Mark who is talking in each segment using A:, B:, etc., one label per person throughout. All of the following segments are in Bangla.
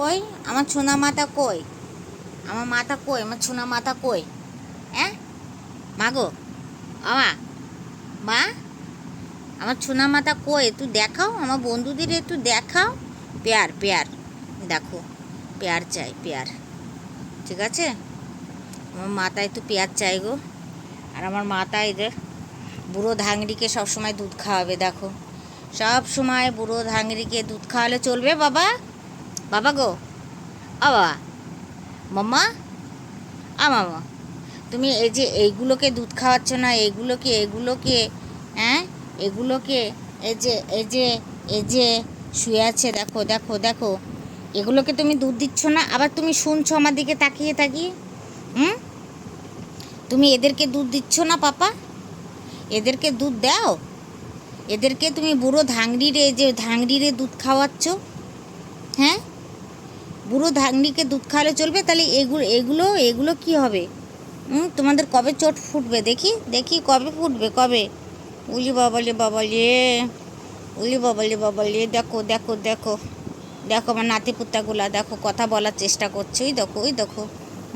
A: কই? আমার ছোনা মাতা কই? আমার মাথা কই? আমার সোনা মাথা কই? হ্যাঁ? মা গো আমা মা আমার ছোনা মাথা কই? একটু দেখাও, আমার বন্ধুদের একটু দেখাও। পেয়ার পেয়ার, দেখো, পেয়ার চাই, পেয়ার, ঠিক আছে? আমার মাথায় একটু পেয়ার চাই গো। আর আমার মাথায় যে বুড়ো ধাংড়িকে সবসময় দুধ খাওয়াবে, দেখো। সব সময় বুড়ো ধাংড়িকে দুধ খাওয়ালে চলবে বাবা? বাবা গো। আ বাবা। মাম্মা? আ মামা তুমি এই যে এইগুলোকে দুধ খাওয়াচ্ছ না এগুলোকে এগুলোকে হ্যাঁ এগুলোকে এই যে এই যে এই যে শুয়ে আছে, দেখো দেখো দেখো। এগুলোকে তুমি দুধ দিচ্ছ না, আবার তুমি শুনছো আমার দিকে তাকিয়ে তাকিয়ে? হুম? তুমি এদেরকে দুধ দিচ্ছ না, পাপা? এদেরকে দুধ দাও। এদেরকে তুমি বুড়ো ধাংড়িরে যে ধাংড়িরে দুধ খাওয়াচ্ছ। হ্যাঁ? বুড়ো ধাংড়িকে দুধ খাওয়ালে চলবে, তাহলে এগুলো এগুলো এগুলো কি হবে? তোমাদের কবে চোট ফুটবে? দেখি দেখি কবে ফুটবে, কবে? উলি বাবালে বাবালে, উলি বাবালে বাবালে, দেখো দেখো দেখো দেখো আমার নাতি পুত্তাগুলা দেখো, কথা বলার চেষ্টা করছে, ওই দেখো ওই দেখো।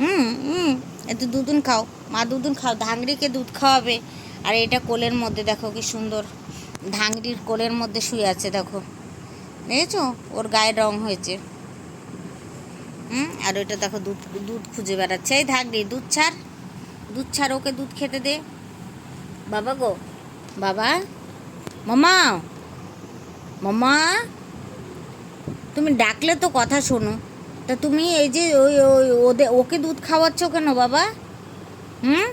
A: হুম হুম, একটু দুদিন খাও, মা দুদিন খাও ধাংড়িকে দুধ খাওয়াবে, আর এটা কোলের মধ্যে, দেখো কি সুন্দর ধাংড়ির কোলের মধ্যে শুয়ে আছে, দেখো। দেখেছ? ওর গায়ের রং হয়েছে। হুম? আর ওইটা দেখো দুধ দুধ খুঁজে বেড়াচ্ছে। এই ধাগড়ি দুধ ছাড়। দুধ ছাড়, ওকে দুধ খেতে দে। বাবা গো। বাবা। মামা। মামা। তুমি ডাকলে তো কথা শোনো। তা তুমি এই যে ওই ওই ওদের ওকে দুধ খাওয়াচ্ছ কেন বাবা? হুম?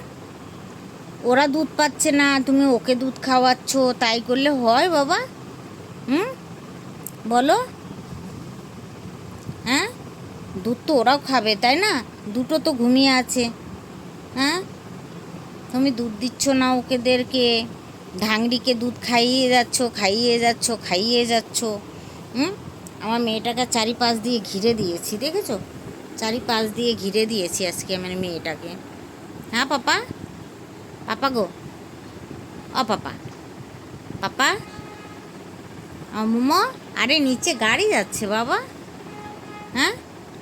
A: ওরা দুধ পাচ্ছে না, তুমি ওকে দুধ খাওয়াচ্ছ, তাই করলে হয় বাবা। হুম? বলো। হ্যাঁ? দুধ তো ওরাও খাবে, তাই না? দুটো তো ঘুমিয়ে আছে। হ্যাঁ? তুমি দুধ দিচ্ছ না ওকেদেরকে। ঢাংরিকে দুধ খাইয়ে যাচ্ছ খাইয়ে যাচ্ছ খাইয়ে যাচ্ছ। হুম? আমার মেয়েটাকে চারিপাশ দিয়ে ঘিরে দিয়েছি, দেখেছ? চারিপাশ দিয়ে ঘিরে দিয়েছি আজকে আমার মেয়েটাকে। হ্যাঁ পাপা? পাপা গো? ও পাপা। পাপা? মোমো? আরে, নিচে গাড়ি যাচ্ছে, বাবা।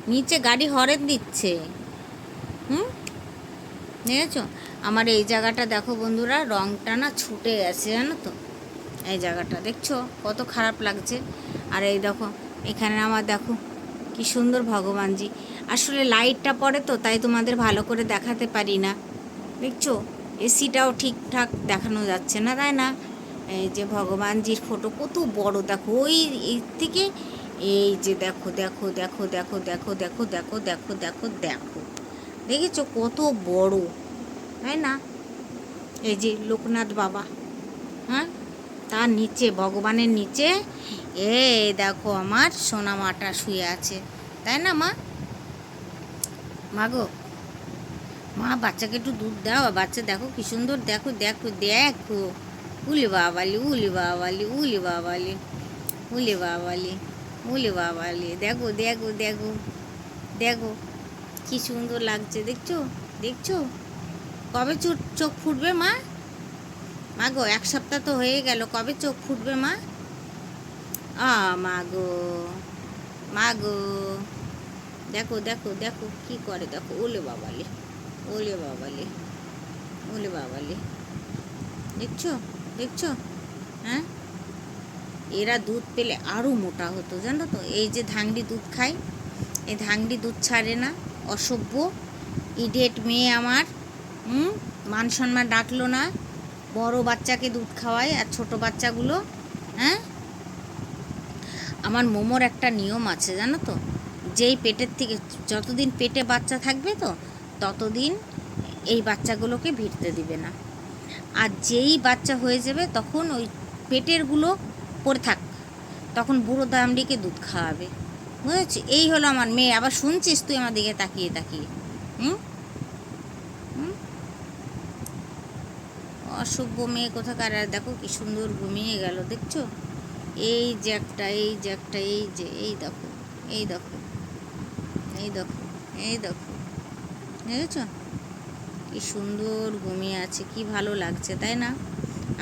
A: নিচে গাড়ি হরেন দিচ্ছে। হুম? দেখেছ? আমার এই জায়গাটা দেখো বন্ধুরা, রংটা না ছুটে গেছে, জানো তো? এই জায়গাটা, দেখছ? কত খারাপ লাগছে। আর এই দেখো, এখানে আমার দেখো, কি সুন্দর ভগবানজি। আসলে লাইটটা পড়ে তো, তাই তোমাদের ভালো করে দেখাতে পারি না। দেখছ? এসিটাও ঠিকঠাক দেখানো যাচ্ছে না, তাই না? এই যে ভগবানজির ফটো কত বড়, দেখো, ওই এই থেকে এই যে দেখো দেখো দেখো দেখো দেখো দেখো দেখো দেখো দেখো দেখো। দেখেছ কত বড়, তাই না? এই যে লোকনাথ বাবা হ্যাঁ? তার নিচে, ভগবানের নিচে এ দেখো আমার সোনা মাটা শুয়ে আছে, তাই না মা? মা গো, মা, বাচ্চাকে একটু দুধ দাও বাচ্চা দেখো কি সুন্দর, দেখো দেখো দেখো। উলি বাবালি উলি বাবালি উলি বাবালি উলি বাবালি। উলি বাবালি দেখো দেখো দেখো দেখো, কি সুন্দর লাগছে, দেখছ দেখছ? কবে চোখ চোখ ফুটবে মা? মা গো, এক সপ্তাহ তো হয়ে গেল, কবে চোখ ফুটবে মা? আ, মা গো মা গো, দেখো দেখো দেখো, কি করে, দেখো, ওলে বাবালে ওলে বাবালে ওলে বাবালে দেখছ দেখছ হ্যাঁ? এরা দুধ পেলে আরও মোটা হতো, জানো তো? এই যে ধাংড়ি দুধ খায়, এই ধাংড়ি দুধ ছাড়ে না, অসভ্য। ইডেট মেয়ে আমার, হুম? মান সম্মান ডাকলো না। বড় বাচ্চাকে দুধ খাওয়ায় আর ছোট বাচ্চাগুলো হ্যাঁ? আমার মোমোর একটা নিয়ম আছে, জানো তো? যেই পেটের থেকে, যতদিন পেটে বাচ্চা থাকবে তো, ততদিন এই বাচ্চাগুলোকে ভিড়তে দিবে না। আর যেই বাচ্চা হয়ে যাবে, তখন ওই পেটেরগুলো পড়ে থাক। তখন বুড়ো দাম দামড়িকে দুধ খাওয়াবে। বুঝেছি? এই হলো আমার মেয়ে। আবার শুনছিস তুই আমার দিকে তাকিয়ে তাকিয়ে? হুম? অসভ্য মেয়ে কোথাকার? আর দেখো কি সুন্দর ঘুমিয়ে গেল, দেখছ? এই যে একটা, এই যে একটা, এই যে, এই দেখো এই দেখো এই দেখো এই দেখো। দেখেছ? কি সুন্দর ঘুমিয়ে আছে, কি ভালো লাগছে, তাই না?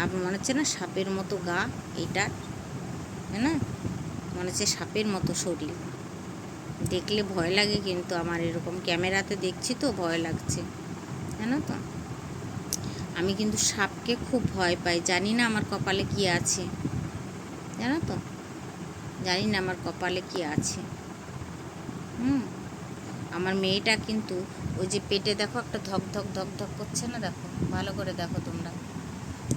A: আপনার মনে হচ্ছে না সাপের মতো গা এইটার তাই না? মনে হচ্ছে সাপের মতো শরীর। দেখলে ভয় লাগে কিন্তু আমার এরকম ক্যামেরাতে দেখছি তো ভয় লাগছে। জানো তো? আমি কিন্তু সাপকে খুব ভয় পাই। জানি না আমার কপালে কি আছে। জানো তো? জানি না আমার কপালে কি আছে। হুম? আমার মেয়েটা কিন্তু ওই যে পেটে দেখো একটা ধক ধক ধক ধক করছে না দেখো? ভালো করে দেখো তোমরা।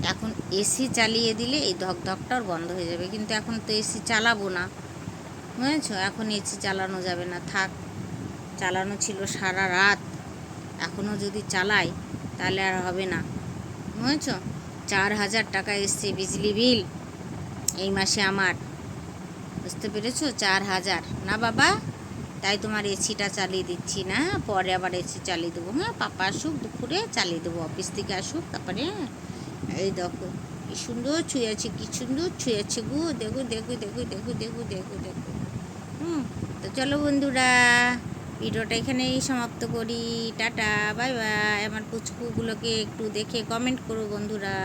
A: এখন এসি চালিয়ে দিলে এই ধক ধকটাও বন্ধ হয়ে যাবে। কিন্তু এখন তো এসি চালাবো না। বুঝেছ? এখন এসি চালানো যাবে না। থাক, চালানো ছিল সারা রাত। এখনও যদি চালাই, তাহলে আর হবে না। বুঝেছ? চার হাজার টাকা এসছে বিজলি বিল এই মাসে আমার। বুঝতে পেরেছ? চার হাজার। না বাবা, তাই তোমার এসিটা চালিয়ে দিচ্ছি না। পরে আবার এসি চালিয়ে দেবো। হ্যাঁ পাপা আসুক, দুপুরে চালিয়ে দেবো। অফিস থেকে আসুক, তারপরে হ্যাঁ। এই দেখো, কি সুন্দর ছুঁয়ে আছে, কি সুন্দর ছুঁয়ে আছে গো। দেখো দেখো দেখো দেখো দেখো দেখো দেখো। হুম, তো চলো বন্ধুরা, ভিডিওটা এখানেই সমাপ্ত করি। টাটা, বাই বাই। আমার পুচকুগুলোকে একটু দেখে কমেন্ট করো বন্ধুরা।